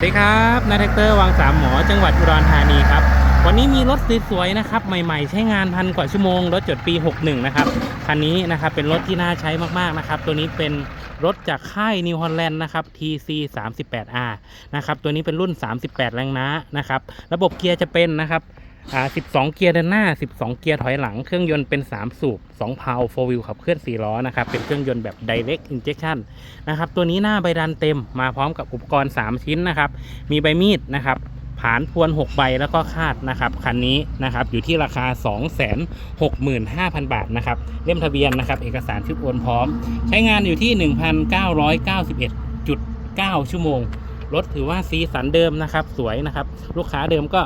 สวัสดีครับนายแท็กเตอร์วังสามหมอจังหวัดอุดรธานีครับ วันนี้มีรถสวยๆนะครับ ใหม่ๆ ใช้งานพันกว่าชั่วโมง รถจดปี 61 นะครับ คันนี้นะครับเป็นรถที่น่าใช้มากๆนะครับ ตัวนี้เป็นรถจากค่ายนิวฮอลแลนด์นะครับ TC 38R นะครับ ตัวนี้เป็นรุ่น 38 แรงน้านะครับ ระบบเกียร์จะเป็นนะครับ อ่า12 เกียร์เดินหน้า 12 เกียร์ถอยหลัง เครื่องยนต์เป็น 3 สูบ2พา4 wheel ขับเคลื่อน 4 ล้อนะครับ เป็นเครื่องยนต์แบบ direct injection นะครับ ตัวนี้หน้าใบดันเต็มมาพร้อมกับอุปกรณ์ 3 ชิ้นนะครับ มีใบมีดนะครับ ผานพวน 6 ใบแล้วก็คาดนะครับ คันนี้นะครับ อยู่ที่ราคา 265,000 บาทนะครับ เล่มทะเบียนนะครับ เอกสารชุดโอนพร้อม ใช้งานอยู่ที่ 1,991.9 ชั่วโมง รถถือว่าสีสันเดิมนะครับ สวยนะครับ ลูกค้าเดิมก็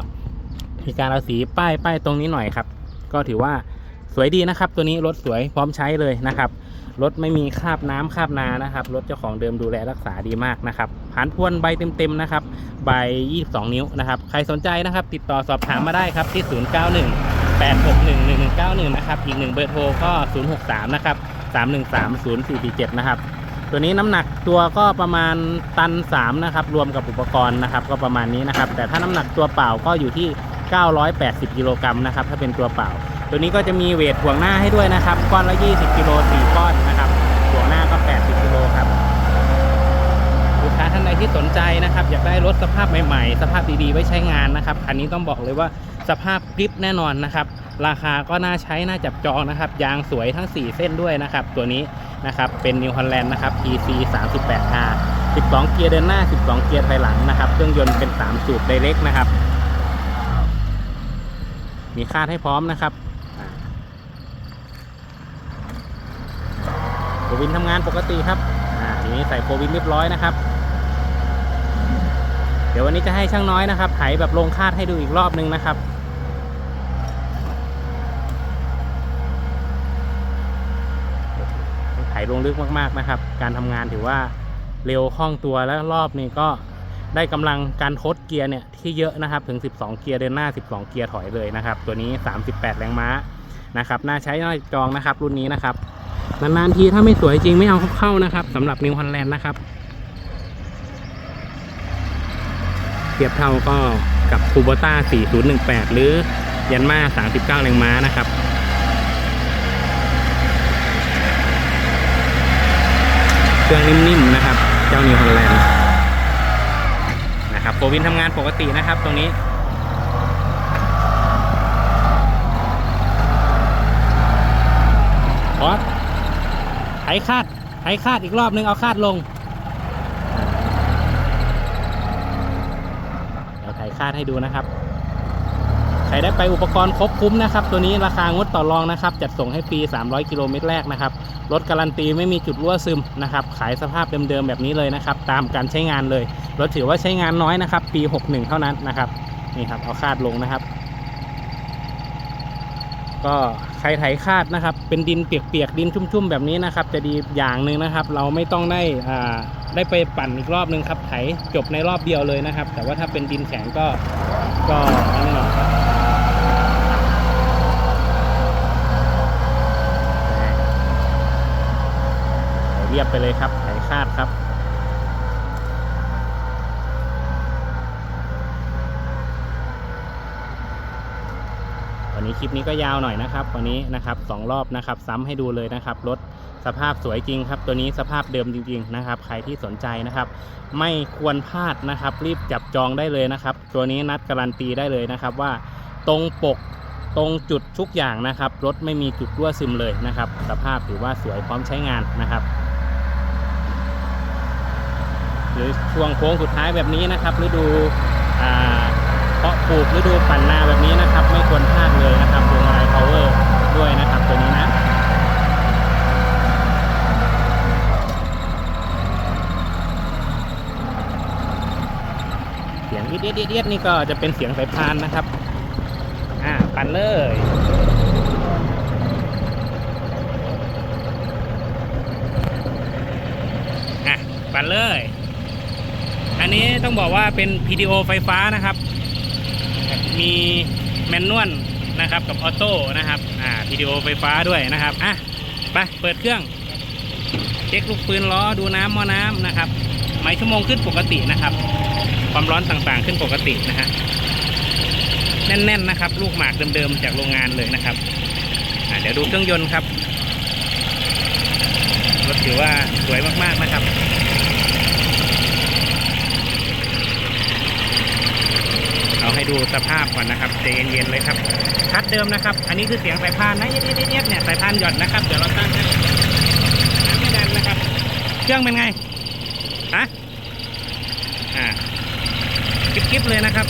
มีการเอาสีป้ายป้ายตรงนี้หน่อยครับ ก็ถือว่าสวยดีนะครับ ตัวนี้รถสวยพร้อมใช้เลยนะครับรถไม่มีคราบน้ำคราบนานะครับรถเจ้าของเดิมดูแลรักษาดีมากนะครับผ่านพวนใบเต็มๆนะครับใบ 22 นิ้วนะครับ ใครสนใจนะครับ ติดต่อสอบถามมาได้ครับที่ 091 861 1191 นะครับ อีกหนึ่งเบอร์โทรก็ 063 นะครับ 313 0447 นะครับ ตัวนี้น้ำหนักตัวก็ประมาณตัน 3 นะครับ รวมกับอุปกรณ์นะครับ ก็ประมาณนี้นะครับ แต่ถ้าน้ำหนักตัวเปล่าก็อยู่ที่ 980 กิโลกรัมนะครับ ถ้าเป็นตัวเปล่า ตัวนี้ก็จะมีเวทถ่วงหน้าให้ด้วยนะครับ ก้อนละ 20 กิโล4ก้อนนะครับถ่วงหน้าก็ 80 กิโลครับ ลูกค้าท่านใดที่สนใจนะครับ อยากได้รถสภาพใหม่ๆ สภาพดีๆ ไว้ใช้งานนะครับ คันนี้ต้องบอกเลยว่าสภาพกริปแน่นอนนะครับ ราคาก็น่าใช้ น่าจับจองนะครับ ยางสวยทั้ง 4 เส้นด้วยนะครับ ตัวนี้นะครับ เป็นนิวฮอลแลนด์นะครับ EC 38R 12 เกียร์เดินหน้า 12 เกียร์ถอยหลังนะครับ เครื่องยนต์เป็น 3 สูบไดเรกนะครับ มีคาดให้พร้อมนะครับโฟวินทำงานปกติครับทีนี้ใส่โฟวินเรียบร้อยนะครับ เดี๋ยววันนี้จะให้ช่างน้อยนะครับไถแบบลงคาดให้ดูอีกรอบนึงนะครับไถลงลึกมากๆนะครับ การทำงานถือว่าเร็วคล่องตัวแล้วรอบนี้ก็ ได้กำลังการทดเกียร์เนี่ยที่เยอะนะครับถึง 12 เกียร์เดินหน้า 12 เกียร์ถอยเลยนะครับ ตัวนี้ 38 แรงม้านะครับน่าใช้น่าจองนะครับ รุ่นนี้นะครับนานๆทีถ้าไม่สวยจริงไม่เอาเข้านะครับสำหรับนิวฮอลแลนด์นะครับเทียบเท่าก็กับคูโบต้า 4018 หรือยันมา 39 แรงม้านะครับเครื่องนิ่มๆนะครับ เจ้านิวฮอลแลนด์ นะครับโฟวินทำงานปกตินะครับตรงนี้ขอไถคาดไถคาดอีกรอบนึงเอาคาดลงเดี๋ยวไถคาดให้ดูนะครับ ครได้ไปอุปกรณ์ครบคุ้มนะครับ ตัวนี้ราคางดต่อรองนะครับ จัดส่งให้ฟรี 300 กิโลเมตรแรกนะครับ รถการันตีไม่มีจุดรั่วซึมนะครับ ขายสภาพเดิมๆแบบนี้เลยนะครับ ตามการใช้งานเลย รถถือว่าใช้งานน้อยนะครับ ปี 61 เท่านั้นนะครับ นี่ครับ เอาคาดลงนะครับ ก็ใครไถคาดนะครับ เป็นดินเปียกๆ ดินชุ่มๆ แบบนี้นะครับ จะดีอย่างหนึ่งนะครับ เราไม่ต้องได้อ่าได้ไปปั่นอีกรอบนึงครับ ไถจบในรอบเดียวเลยนะครับ แต่ว่าถ้าเป็นดินแข็งก็ ก็อันนี้หน่อ เรียบไปเลยครับไถคาดครับ วันนี้คลิปนี้ก็ยาวหน่อยนะครับ วันนี้นะครับสองรอบนะครับ ซ้ำให้ดูเลยนะครับรถสภาพสวยจริงครับ ตัวนี้สภาพเดิมจริง ๆ นะครับ ใครที่สนใจนะครับ ไม่ควรพลาดนะครับ รีบจับจองได้เลยนะครับ ตัวนี้นัดการันตีได้เลยนะครับว่าตรงปกตรงจุดทุกอย่างนะครับ รถไม่มีจุดรั่วซึมเลยนะครับ สภาพถือว่าสวยพร้อมใช้งานนะครับ หรือช่วงโค้งสุดท้ายแบบนี้นะครับฤดูอ่าเพาะปลูกฤดูปั่นนาแบบนี้นะครับ ไม่ควรพลาดเลยนะครับพวงมาลัย power ด้วยนะครับตัวนี้นะเสียงเดียดอีเดียดนี่ก็จะเป็นเสียงสายพานนะครับอ่าปั่นเลยปั่นเลย อันนี้ต้องบอกว่าเป็น PDO ไฟฟ้านะครับ มีแมนนวลนะครับกับออโต้นะครับ อ่า PDO ไฟฟ้าด้วยนะครับ อะ ไป เปิดเครื่อง เช็คลูกปืนล้อ ดูน้ำม้อน้ำนะครับไหมชั่วโมงขึ้นปกตินะครับ ความร้อนต่างๆขึ้นปกตินะฮะ แน่นๆนะครับ ลูกหมากเดิมๆจากโรงงานเลยนะครับ เดี๋ยวดูเครื่องยนต์ครับ รถถือว่าสวยมากๆนะครับ เอาให้ดู สภาพก่อนนะครับใจเย็นๆเลยครับคัดเดิมนะครับ อันนี้คือเสียงสายพานนะเย็ดๆๆเนี่ยสายพานหย่อนนะครับเดี๋ยวเราตั้งให้น้ำไม่ดันนะครับ เครื่องเป็นไงฮะอ่ากิ๊บๆเลยนะครับ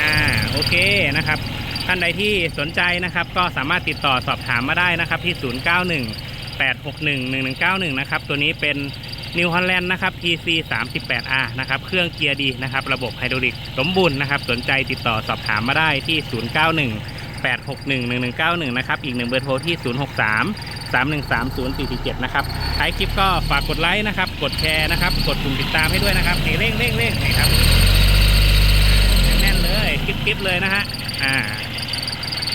อ่าโอเคนะครับ ท่านใดที่สนใจนะครับ ก็สามารถติดต่อสอบถามมาได้นะครับที่ 091 861 1191 นะครับ ตัวนี้เป็น New Holland นะครับ PC 38R นะครับ เครื่องเกียร์ดีนะครับ ระบบไฮดรอลิกสมบูรณ์นะครับ สนใจติดต่อสอบถามมาได้ที่ 091 861 1191 นะครับ อีกหนึ่งเบอร์โทรที่ 063 313 0447 นะครับท้ายคลิปก็ฝากกดไลค์นะครับ กดแชร์นะครับ กดปุ่มติดตามให้ด้วยนะครับนี่เร่งเร่งเร่งนี่ครับ แน่นเลย คลิปๆเลยนะฮะ อ่า